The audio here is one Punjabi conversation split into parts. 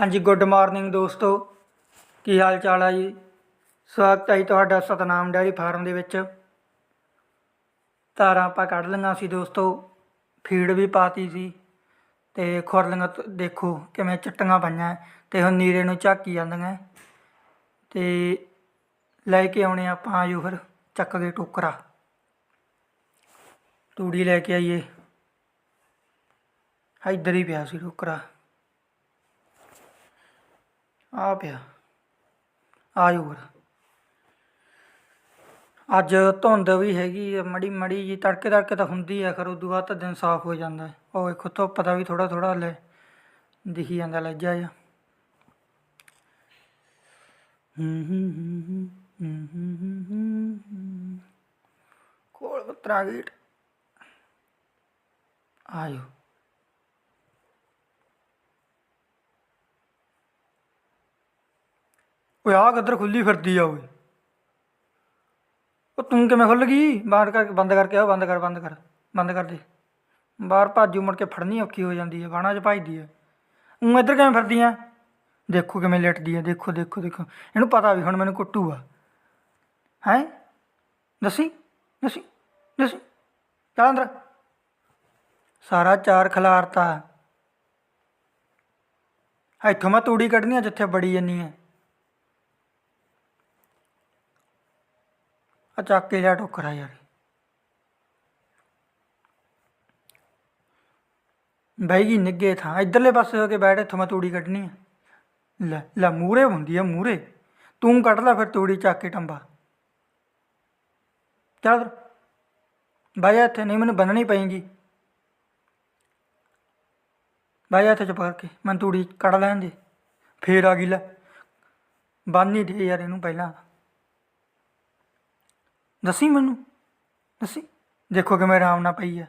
ਹਾਂਜੀ ਗੁੱਡ ਮਾਰਨਿੰਗ ਦੋਸਤੋ। ਕੀ ਹਾਲ ਚਾਲ ਆ ਜੀ? ਸਵਾਗਤ ਹੈ ਜੀ ਤੁਹਾਡਾ ਸਤਨਾਮ ਡੈਰੀ ਫਾਰਮ ਦੇ ਵਿੱਚ। ਤਾਰਾਂ ਆਪਾਂ ਕੱਢ ਲਈਆਂ ਸੀ ਦੋਸਤੋ। ਫੀਡ ਵੀ ਪਾਤੀ ਸੀ ਤੇ ਖੁਰਲੀਆਂ ਦੇਖੋ ਕਿਵੇਂ ਚਿੱਟੀਆਂ ਪਈਆਂ ਤੇ ਹੁਣ ਨੀਰੇ ਨੂੰ ਝਾਕੀ ਜਾਂਦੀਆਂ ਤੇ ਲੈ ਕੇ ਆਉਣੇ ਆਪਾਂ ਆਜੋ ਫਿਰ ਚੱਕ ਕੇ ਟੋਕਰਾ। ਤੂੜੀ ਲੈ ਕੇ ਆਈਏ। ਇੱਧਰ ਹੀ ਪਿਆ ਸੀ ਟੋਕਰਾ। ਆ। ਪਿਆ ਆ ਜਾਓ ਅੱਜ ਧੁੰਦ ਵੀ ਹੈਗੀ ਆ, ਮੜੀ ਮੜੀ ਜੀ, ਤੜਕੇ ਤੜਕੇ ਤਾਂ ਹੁੰਦੀ ਆ, ਖਰ ਉਦੋਂ ਬਾਅਦ ਤਾਂ ਦਿਨ ਸਾਫ਼ ਹੋ ਜਾਂਦਾ। ਉਹ ਵੇਖੋ, ਧੁੱਪ ਦਾ ਵੀ ਥੋੜਾ ਥੋੜਾ ਲੈ ਦਿਖੀ ਜਾਂਦਾ ਲੱਜਾ ਜਾ ਕੋਲ ਬਤਰਾ ਗੇਟ। ਆਇਓ ਓਏ ਆਹ ਕਿੱਧਰ ਖੁੱਲੀ ਫਿਰਦੀ ਆ ਓਏ? ਉਹ ਤੂੰ ਕਿਵੇਂ ਖੁੱਲ ਗਈ? ਬਾਹਰ ਕਰ ਬੰਦ ਕਰਕੇ ਆ ਬੰਦ ਕਰ ਬੰਦ ਕਰ ਬੰਦ ਕਰ ਦੇ। ਬਾਹਰ ਭਾਜੂ ਮੁੜ ਕੇ ਫੜਨੀ ਔਖੀ ਹੋ ਜਾਂਦੀ ਹੈ ਬਾਣਾ 'ਚ ਭਜਦੀ ਹੈ ਉਹ ਇੱਧਰ ਕਿਵੇਂ ਫਿਰਦੀ ਆ? ਦੇਖੋ ਕਿਵੇਂ ਲੇਟਦੀ ਆ, ਦੇਖੋ ਦੇਖੋ ਦੇਖੋ। ਇਹਨੂੰ ਪਤਾ ਵੀ ਹੁਣ ਮੈਨੂੰ ਕੁੱਟੂਗਾ ਹੈ? ਦੱਸੀ ਦੱਸੀ ਦੱਸੀ। ਚੱਲ ਅੰਦਰ। ਸਾਰਾ ਚਾਰ ਖਿਲਾਰਤਾ। ਇੱਥੋਂ ਮੈਂ ਤੂੜੀ ਕੱਢਣੀ ਆ ਜਿੱਥੇ ਬੜੀ ਜੰਨੀ ਹੈ ਆ ਚੱਕ ਕੇ ਲਿਆ ਟੋਕਰਾ ਯਾਰ। ਬਹਿ ਗਈ ਨਿੱਗੇ ਥਾਂ। ਇਧਰਲੇ ਪਾਸੇ ਹੋ ਕੇ ਬੈਠ, ਇੱਥੋਂ ਮੈਂ ਤੂੜੀ ਕੱਢਣੀ ਆ। ਲੈ ਲੈ ਮੂਰੇ ਹੁੰਦੀ ਆ ਮੂਰੇ ਤੂੰ ਕੱਢ ਲੈ ਫਿਰ ਤੂੜੀ, ਚੱਕ ਕੇ ਟੰਬਾ। ਚੱਲ ਉਧਰ ਬਾਈ ਇੱਥੇ, ਨਹੀਂ ਮੈਨੂੰ ਬੰਨਣੀ ਪਏਗੀ। ਬਾਈ ਇੱਥੇ ਚੁੱਪ ਕਰਕੇ ਮੈਂ ਤੂੜੀ ਕੱਢ ਲੈਣ ਦੇ। ਫੇਰ ਆ ਗਈ, ਲੈ। ਬੰਨ ਹੀ ਦੇ ਯਾਰ ਇਹਨੂੰ ਪਹਿਲਾਂ। ਦੱਸੀ ਮੈਨੂੰ? ਦੱਸੀ? ਦੇਖੋ ਕਿਵੇਂ ਆਰਾਮ ਨਾਲ ਪਈ ਆ।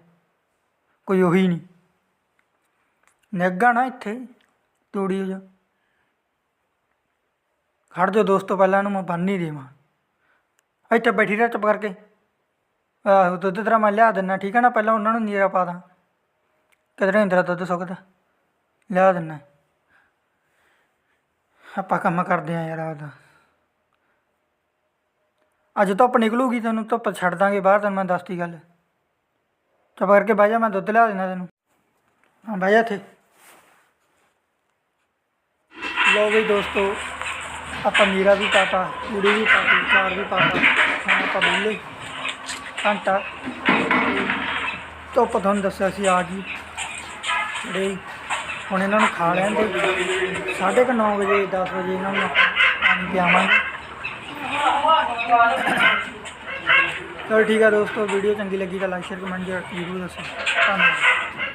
ਕੋਈ ਉਹੀ ਨਹੀਂ। ਨਿੱਘਾ ਨਾ ਇੱਥੇ, ਤੋੜੀ ਹੋ ਜਾ। ਖੜ ਜਾ ਦੋਸਤੋ, ਪਹਿਲਾਂ ਇਹਨੂੰ ਮੈਂ ਬੰਨ ਹੀ ਦੇਵਾਂ। ਇੱਥੇ ਬੈਠੀ ਰਹਿ ਚੁੱਪ ਕਰਕੇ। ਆਹੋ, ਦੁੱਧ ਤੇਰਾ ਮੈਂ ਲਿਆ ਦਿੰਦਾ ਠੀਕ ਹੈ ਨਾ? ਪਹਿਲਾਂ ਉਹਨਾਂ ਨੂੰ ਨੀਰਾ ਪਾ ਦਾਂ। ਕਿਧਰੇ ਇੰਦਰਾ ਦੁੱਧ ਸੁੱਕਦਾ? ਲਿਆ ਦਿੰਦਾ ਆਪਾਂ ਕੰਮ ਕਰਦੇ ਆ ਯਾਰ ਆਪਦਾ ਅੱਜ ਧੁੱਪ ਨਿਕਲੂਗੀ, ਤੈਨੂੰ ਧੁੱਪ ਛੱਡ ਦਾਂਗੇ ਬਾਹਰ, ਤੈਨੂੰ ਮੈਂ ਦੱਸਤੀ ਗੱਲ। ਚੁੱਪ ਕਰਕੇ ਬਹਿ ਜਾ, ਮੈਂ ਦੁੱਧ ਲਿਆ ਦੇਣਾ ਤੈਨੂੰ। ਹਾਂ, ਬਹਿ ਜਾ ਇੱਥੇ। ਲੋ ਬਈ ਦੋਸਤੋ, ਆਪਾਂ ਮੀਰਾ ਵੀ ਪਾਤਾ ਕੁੜੀ ਵੀ ਪਾਤੀ ਚਾਰ ਵੀ ਪਾਤਾ, ਹੁਣ ਆਪਾਂ ਬੁੱਲੇ। ਘੰਟਾ। ਧੁੱਪ ਤੁਹਾਨੂੰ ਦੱਸਿਆ ਸੀ, ਆ ਗਈ। ਜਿਹੜੇ ਹੁਣ ਇਹਨਾਂ ਨੂੰ ਖਾ ਲੈਣ ਦੇ, ਸਾਢੇ ਕੁ ਨੌ ਵਜੇ 10 ਵਜੇ ਇਹਨਾਂ ਨੂੰ ਪਾਣੀ ਪਿਆਵਾਂਗੇ। ਚਲੋ ਠੀਕ ਆ ਦੋਸਤੋ ਵੀਡੀਓ ਚੰਗੀ ਲੱਗੀ ਤਾਂ ਲਾਈਕ ਸ਼ੇਅਰ ਕਮੈਂਟ ਜ਼ਰੂਰ ਦੱਸੋ। ਧੰਨਵਾਦ।